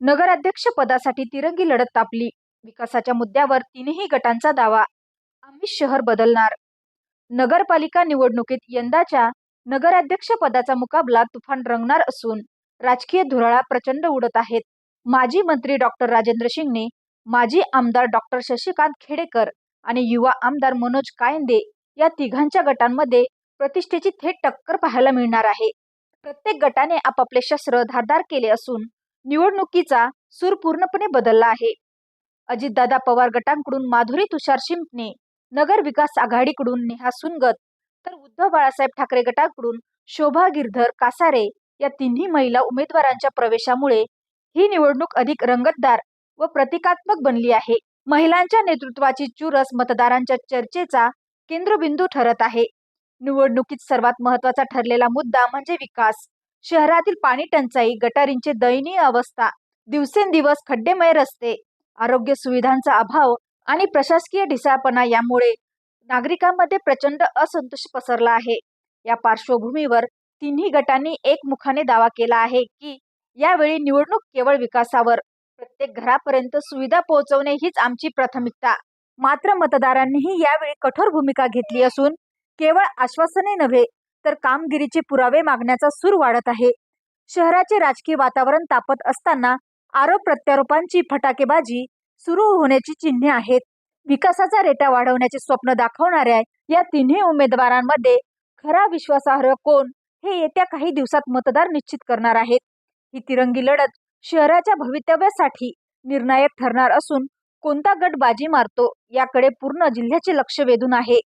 नगराध्यक्ष पदासाठी तिरंगी लढत तापली. विकासाच्या मुद्द्यावर तीनही गटांचा दावा. आम्ही शहर बदलणार. नगरपालिका निवडणुकीत यंदाच्या नगराध्यक्ष पदाचा मुकाबला तुफान रंगणार असून राजकीय धुराळा प्रचंड उडत आहेत. माजी मंत्री डॉक्टर राजेंद्र शिंगणे माजी आमदार डॉक्टर शशिकांत खेडेकर आणि युवा आमदार मनोज कायंदे या तिघांच्या गटांमध्ये प्रतिष्ठेची थेट टक्कर पाहायला मिळणार आहे. प्रत्येक गटाने आपापले शस्त्र धारदार केले असून निवडणुकीचा सूर पूर्णपणे बदलला आहे. अजितदादा पवार गटांकडून माधुरी तुषार शिंपणे नगर विकास आघाडीकडून नेहा सुनगत तर उद्धव बाळासाहेब ठाकरे गटाकडून शोभा गिरधर कासारे या तिन्ही महिला उमेदवारांच्या प्रवेशामुळे ही निवडणूक अधिक रंगतदार व प्रतिकात्मक बनली आहे. महिलांच्या नेतृत्वाची चुरस मतदारांच्या चर्चेचा केंद्रबिंदू ठरत आहे. निवडणुकीत सर्वात महत्त्वाचा ठरलेला मुद्दा म्हणजे विकास. शहरातील पाणी टंचाई गटारींची दयनीय अवस्था दिवसेंदिवस खड्डेमय रस्ते आरोग्य सुविधांचा अभाव आणि प्रशासकीय ढिसाळपणा यामुळे नागरिकांमध्ये प्रचंड असंतोष पसरला आहे. या पार्श्वभूमीवर तिन्ही गटांनी एकमुखाने दावा केला आहे की यावेळी निवडणूक केवळ विकासावर प्रत्येक घरापर्यंत सुविधा पोहोचवणे हीच आमची प्राथमिकता. मात्र मतदारांनीही यावेळी कठोर भूमिका घेतली असून केवळ आश्वासने नव्हे तर कामगिरीचे पुरावे मागण्याचा सूर वाढत आहे. शहराचे राजकीय वातावरण तापत असताना आरोप प्रत्यारोपांची फटाकेबाजी सुरू होण्याची चिन्हे आहेत. विकासाचा रेटा वाढवण्याचे स्वप्न दाखवणाऱ्या या तिन्ही उमेदवारांमध्ये खरा विश्वासार्ह कोण हे येत्या काही दिवसात मतदार निश्चित करणार आहेत. ही तिरंगी लढत शहराच्या भवितव्यासाठी निर्णायक ठरणार असून कोणता गट बाजी मारतो याकडे पूर्ण जिल्ह्याचे लक्ष वेधून आहे.